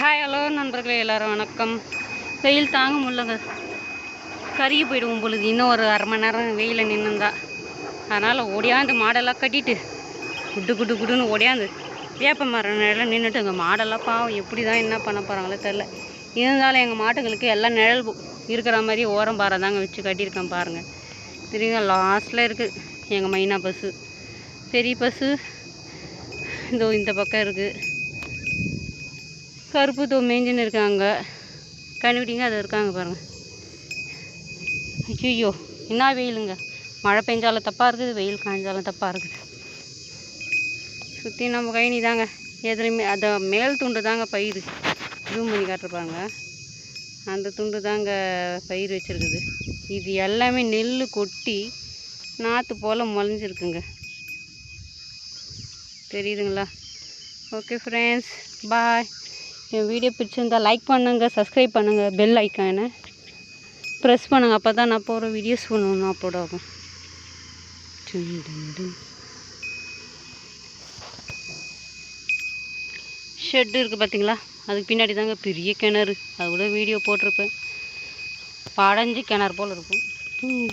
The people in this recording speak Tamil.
ஹாய் ஹலோ நண்பர்களே எல்லோரும் வணக்கம். வெயில் தாங்க முடியலங்க கருகி போயிடுவோம் பொழுது. இன்னும் ஒரு அரை மணி நேரம் வெயிலில் நின்றுந்தா அதனால் ஓடியாந்து மாடெல்லாம் கட்டிட்டு குட்டு குட்டு குட்டுன்னு ஓடியாந்து வேப்ப மரம் நிழல் நின்றுட்டுங்க மாடெல்லாம் பாவம் எப்படி தான் என்ன பண்ண போகிறாங்களோ தெரில இருந்தாலும் எங்கள் மாட்டுங்களுக்கு எல்லாம் நிழல் இருக்கிற மாதிரி ஓரம் பாறை தாங்க வச்சு கட்டியிருக்கேன் பாருங்கள் திரும்ப லாஸ்ட்டில் இருக்குது எங்கள் மைனா பஸ்ஸு பெரிய பஸ்ஸு இதோ இந்த பக்கம் இருக்குது கருப்பு தோ மேஞ்சின்னு இருக்காங்க. கண்டுபிடிங்க அது இருக்காங்க பாருங்கள் ஐயோ என்ன வெயிலுங்க? மழை பெஞ்சாலும் தப்பாக இருக்குது வெயில் காய்ஞ்சாலும் தப்பாக இருக்குது. சுற்றி நம்ம கைனி தாங்க எதுலையுமே அதை மேல் துண்டு தாங்க பயிர் ஜூம் பண்ணி காட்டுருப்பாங்க. அந்த துண்டு தாங்க பயிர் வச்சுருக்குது. இது எல்லாமே நெல் கொட்டி நாற்று போல் முளைஞ்சிருக்குங்க. தெரியுதுங்களா? ஓகே ஃப்ரெண்ட்ஸ் பாய் என் வீடியோ பிடிச்சிருந்தால் லைக் பண்ணுங்கள் சப்ஸ்கிரைப் பண்ணுங்கள் பெல் ஐக்கானை ப்ரெஸ் பண்ணுங்கள் அப்போ தான் நான் போகிற வீடியோஸ் ஒன்று அப்லோட் ஆகும். ஷெட்டு இருக்குது பார்த்தீங்களா அதுக்கு பின்னாடி தாங்க பெரிய கிணறு. அது கூட வீடியோ போட்டிருப்பேன். படைஞ்சு கிணறு போல் இருக்கும். ம்